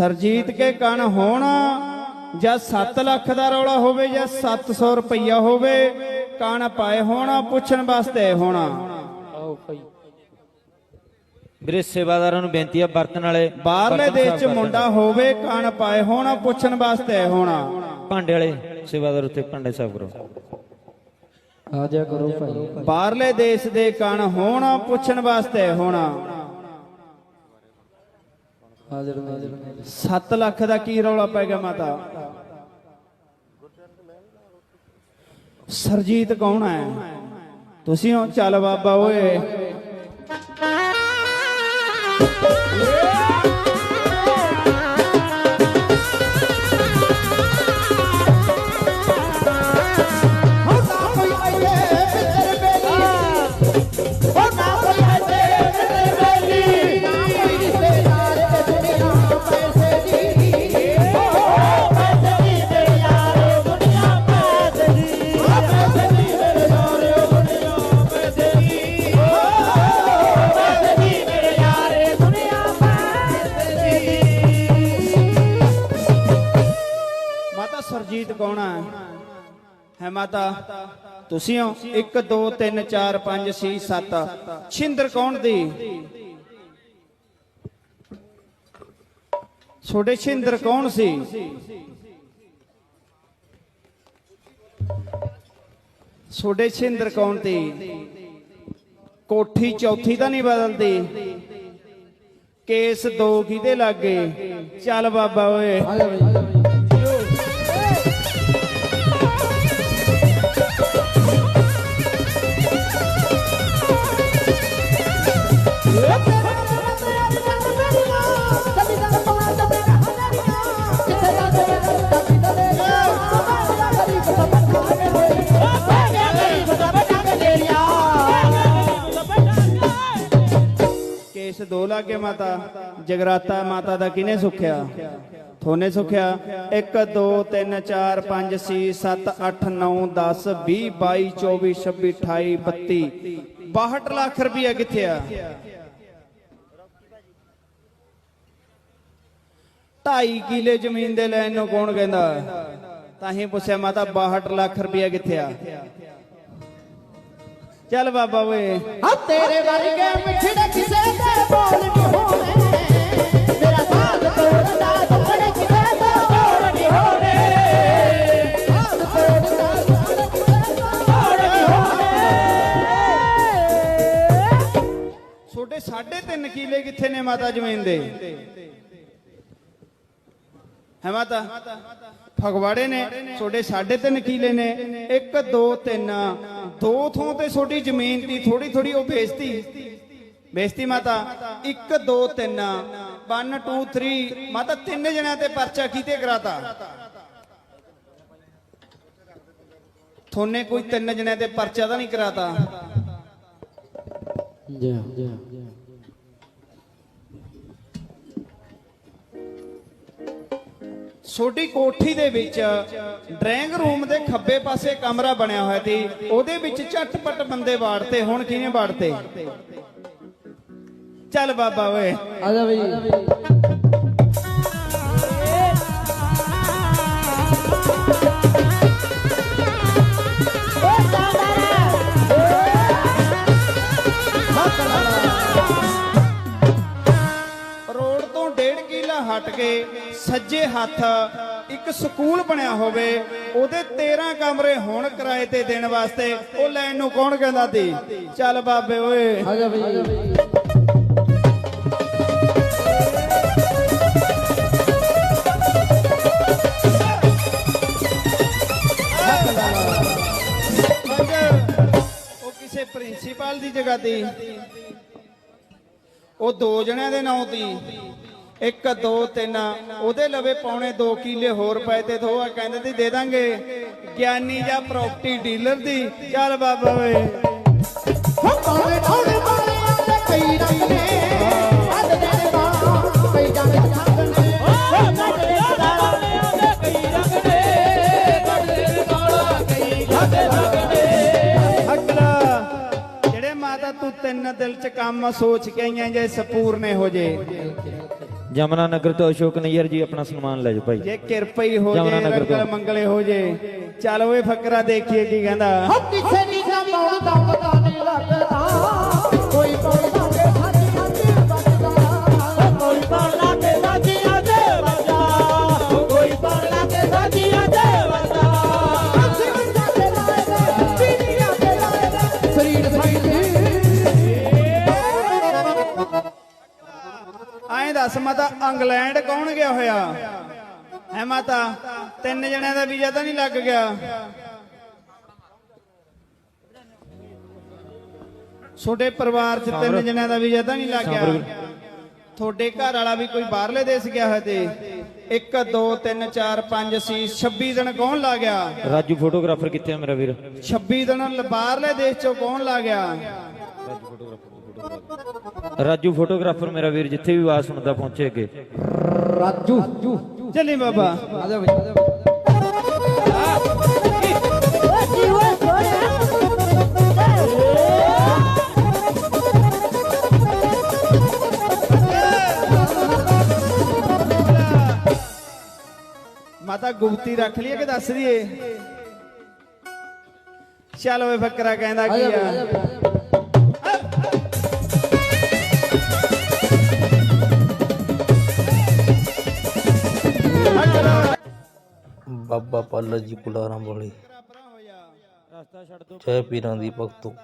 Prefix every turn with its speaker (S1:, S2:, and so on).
S1: ਸਰਜੀਤ ਕੇ ਕਣ ਹੋਣ ਜਾਂ 7 ਲੱਖ ਦਾ ਰੌਲਾ ਹੋਵੇ ਜਾਂ 700 ਰੁਪਈਆ ਹੋਵੇ ਕਣ ਪਾਏ ਹੋਣਾ ਪੁੱਛਣ ਵਾਸਤੇ ਹੋਣਾ।
S2: ਆਓ ਭਾਈ। ਵੀਰੇ ਸੇਵਾਦਾਰਾਂ ਨੂੰ ਬੇਨਤੀ ਆ ਬਰਤਨ ਵਾਲੇ
S1: ਬਾਹਰਲੇ ਦੇਸ਼ ਚ ਮੁੰਡਾ ਹੋਵੇ ਕਣ ਪਾਏ ਹੋਣਾ ਪੁੱਛਣ ਵਾਸਤੇ ਹੋਣਾ।
S2: ਭਾਂਡੇ ਵਾਲੇ ਸੇਵਾਦਾਰ ਉੱਤੇ ਭਾਂਡੇ ਸਾਫ਼ ਕਰੋ।
S3: ਆ ਜਾ ਕਰੋ ਭਾਈ।
S1: ਬਾਹਰਲੇ ਦੇਸ਼ ਦੇ ਕਣ ਹੋਣਾ ਪੁੱਛਣ ਵਾਸਤੇ ਹੋਣਾ।
S3: ਹਾਜ਼ਰ ਨਾਜ਼ਰ
S1: 7 ਲੱਖ ਦਾ ਕੀ ਰੌਲਾ ਪੈ ਗਿਆ ਮਾਤਾ? ਸਰਜੀਤ ਕੌਣ ਹੈ? ਤੁਸੀਂ ਹੋ ਚੱਲ ਬਾਬਾ ਓਏ। ਮਾਤਾ ਸਰਜੀਤ ਕੌਣ ਹੈ ਹੈ ਮਾਤਾ ਤੁਸੀਂ ਹੋ 1 2 3 4 5 6 7 ਛਿੰਦਰ ਕੌਣ ਦੀ? ਛੋਟੇ ਛਿੰਦਰ ਕੌਣ ਸੀ? ਛੋਟੇ ਛਿੰਦਰ ਕੌਣ ਦੀ? ਕੋਠੀ ਚੌਥੀ ਤਾਂ ਨਹੀਂ ਬਦਲਦੀ। ਕੇਸ ਦੋ ਕਿਹਦੇ ਲੱਗੇ? ਚੱਲ ਬਾਬਾ ਓਏ। ਕੇਸ ਦੋ ਮਾਤਾ, ਜਗਰਾਤਾ ਮਾਤਾ ਦਾ ਕਿਨੇ ਸੁਖਿਆ? ਥੋਨੇ ਸੁਖਿਆ? 1 2 3 4 5 6 7 8 9 10 20 22 24 26 28 32 62 ਲੱਖ ਰੁਪਇਆ ਕਿੱਥੇ ਆ? 2.5 ਕਿਲੇ ਜ਼ਮੀਨ ਦੇ ਲੈਣ ਨੂੰ ਕੌਣ ਕਹਿੰਦਾ? ਤਾਂ ਹੀ ਪੁੱਛਿਆ ਮਾਤਾ 62 ਲੱਖ ਰੁਪਇਆ ਕਿੱਥੇ ਆ? ਚੱਲ ਬਾਬਾ ਓਏ।
S4: ਆ ਤੇਰੇ ਵਰਗੇ ਮਿੱਠੜੇ ਕਿਸੇ ਦੇ ਬੋਲ ਨਹੀਂ ਹੋਣੇ। ਮੇਰਾ ਸਾਥ ਤੋੜਦਾ ਦੁੱਖੜੇ ਕਿਸੇ ਦੇ ਬੋਲ ਨਹੀਂ ਹੋਣੇ। ਸਾਥ ਤੋੜਦਾ ਕਿਸੇ ਦੇ ਬੋਲ ਨਹੀਂ ਹੋਣੇ।
S1: ਛੋਟੇ 3.5 ਕਿਲੇ ਕਿੱਥੇ ਨੇ ਮਾਤਾ ਜ਼ਮੀਨ ਦੇ? ਹੈ ਮਾਤਾ। ਫਗਵਾੜੇ ਨੇ ਛੋਟੇ 3.5 ਕਿਲੇ ਨੇ। 1 2 3 ਦੋ ਥੋਂ ਤੇ ਛੋਟੀ ਜ਼ਮੀਨ ਦੀ ਥੋੜੀ ਥੋੜੀ ਉਹ ਵੇਚਤੀ ਵੇਚਤੀ ਮਾਤਾ। 1 2 3 1 2 3 ਮਾਤਾ, ਤਿੰਨ ਜਣਿਆਂ ਤੇ ਪਰਚਾ ਕੀਤੇ ਕਰਾਤਾ। ਥੋਨੇ ਕੋਈ ਤਿੰਨ ਜਣਿਆਂ ਤੇ ਪਰਚਾ ਤਾਂ ਨਹੀਂ ਕਰਾਤਾ?
S3: ਜਾ ਜਾ
S1: ਛੋਟੀ ਕੋਠੀ ਦੇ ਵਿੱਚ ਡਰਾਇੰਗ ਰੂਮ ਦੇ ਖੱਬੇ ਪਾਸੇ ਕਮਰਾ ਬਣਿਆ ਹੋਇਆ ਸੀ। ਉਹਦੇ ਵਿੱਚ ਝਟਪਟ ਬੰਦੇ ਬਾੜਤੇ ਹੁਣ ਕਿਵੇਂ ਬਾੜਤੇ ਚੱਲ ਬਾਬਾ ਓਏ।
S3: ਆ ਜਾ ਭਾਈ
S1: ਕਿਲਾ ਹਟ ਕੇ ਸੱਜੇ ਹੱਥ ਇੱਕ ਸਕੂਲ ਬਣਿਆ ਹੋਵੇ ਉਹਦੇ 13 ਕਮਰੇ ਹੋਣ ਕਿਰਾਏ ਤੇ ਦੇਣ ਵਾਸਤੇ ਉਹ ਲੈਣ ਨੂੰ ਕੌਣ ਕਹਿੰਦਾ ਸੀ? ਚੱਲ ਬਾਬੇ ਓਏ।
S3: ਆ ਜਾ
S1: ਕਿਸੇ ਪ੍ਰਿੰਸੀਪਲ ਦੀ ਜਗ੍ਹਾ ਤੇ। ਉਹ ਦੋ ਜਣਿਆਂ ਦੇ ਨਾਂ ਦੀ 1 2 3 ਉਹਦੇ ਲਵੇ ਪੌਣੇ 2 ਕਿੱਲੇ ਹੋਰ ਪਏ ਤੇ ਦੋ ਆ ਕਹਿੰਦੇ ਤੇ ਦੇ ਦਾਂਗੇ। ਗਿਆਨੀ ਜਾਂ ਪ੍ਰਾਪਰਟੀ ਡੀਲਰ ਦੀ। ਚੱਲ ਬਾਬਾ
S4: ਹੋ ਕਈ ਰੰਗ ਨੇ। ਅੱਧ ਦੇ ਕਈ ਜੰਗ ਨੇ। ਹੋ ਕਈ ਰੰਗ ਨੇ। ਕਈ ਨੇ।
S1: ਅਕਲਾ ਜਿਹੜੇ ਮਾਤਾ ਤੂੰ ਤਿੰਨ ਦਿਲ ਚ ਕੰਮ ਸੋਚ ਕੇ ਆਈਆਂ ਜੇ ਸਪੂਰਨੇ ਹੋ ਜੇ
S2: ਜਮਨਾ ਨਗਰ ਤੋਂ ਅਸ਼ੋਕ ਨਈਅਰ ਜੀ ਆਪਣਾ ਸਨਮਾਨ ਲੈ ਜਾਓ ਭਾਈ।
S1: ਜੇ ਕਿਰਪਾ ਹੀ ਹੋ ਜੇ
S2: ਜਮਨਾ ਨਗਰ ਤੋਂ।
S1: ਰੰਗਲ ਮੰਗਲੇ ਹੋ ਜੇ ਚੱਲ ਓਏ ਫਕਰਾ ਦੇਖੀਏ ਕੀ ਕਹਿੰਦਾ।
S4: ਹੋ ਕਿਸੇ ਦੀ ਜਮਾਉਣ ਦਾ ਪਤਾ ਨਹੀਂ ਲੱਗਦਾ।
S1: ਦੱਸ ਮਾਤਾ ਇੰਗਲੈਂਡ ਕੌਣ ਗਿਆ ਹੋਇਆ? ਹੈ ਮਾਤਾ ਤਿੰਨ ਜਣਿਆਂ ਦਾ ਵੀਜ਼ਾ ਤਾਂ ਨਹੀਂ ਲੱਗ ਗਿਆ? ਛੋਟੇ ਪਰਿਵਾਰ ਚ ਤਿੰਨ ਜਣਿਆਂ ਦਾ ਵੀਜ਼ਾ ਤਾਂ ਨਹੀਂ ਲੱਗ ਗਿਆ? ਤੁਹਾਡੇ ਘਰ ਵਾਲਾ ਵੀ ਕੋਈ ਬਾਹਰਲੇ ਦੇਸ਼ ਗਿਆ ਹੋਇਆ ਤੇ? 1 2 3 4 5 6 26 ਦਿਨ ਕੌਣ ਲਾ ਗਿਆ?
S2: ਰਾਜੂ ਫੋਟੋਗ੍ਰਾਫਰ ਕਿੱਥੇ ਆ ਮੇਰਾ ਵੀਰ?
S1: 26 ਦਿਨ ਬਾਹਰਲੇ ਦੇਸ਼ ਚੋਂ ਕੌਣ ਲਾ ਗਿਆ?
S2: ਰਾਜੂ ਫੋਟੋਗ੍ਰਾਫਰ ਮੇਰਾ ਵੀਰ ਜਿੱਥੇ ਵੀ ਆਵਾਜ਼ ਸੁਣਦਾ ਪਹੁੰਚੇ ਅੱਗੇ।
S3: ਰਾਜੂ।
S1: ਚੱਲੀ ਬਾਬਾ।
S3: ਆ ਜਾ ਬਈ ਆ ਜਾ ਬਈ।
S1: ਮਾਤਾ ਗੁਪਤੀ ਰੱਖ ਲਈਏ ਕਿ ਦੱਸ ਦਈਏ? ਚੱਲ ਓਏ ਫਕਰਾ ਕਹਿੰਦਾ
S3: ਆ
S1: ਕੀ
S3: ਜਾ ਬਈ ਆ ਜਾ
S1: ਆ
S3: ਬਈ, ਆ
S5: ਬਾਬਾ ਪਾਲਾ ਜੀ ਪੁਲਾਰਾਂ ਵਾਲੀ।
S2: ਰਸਤਾ ਛੱਡ ਦੋ।
S5: ਜੈ ਪੀਰਾਂ ਦੀ ਭਗਤੋ।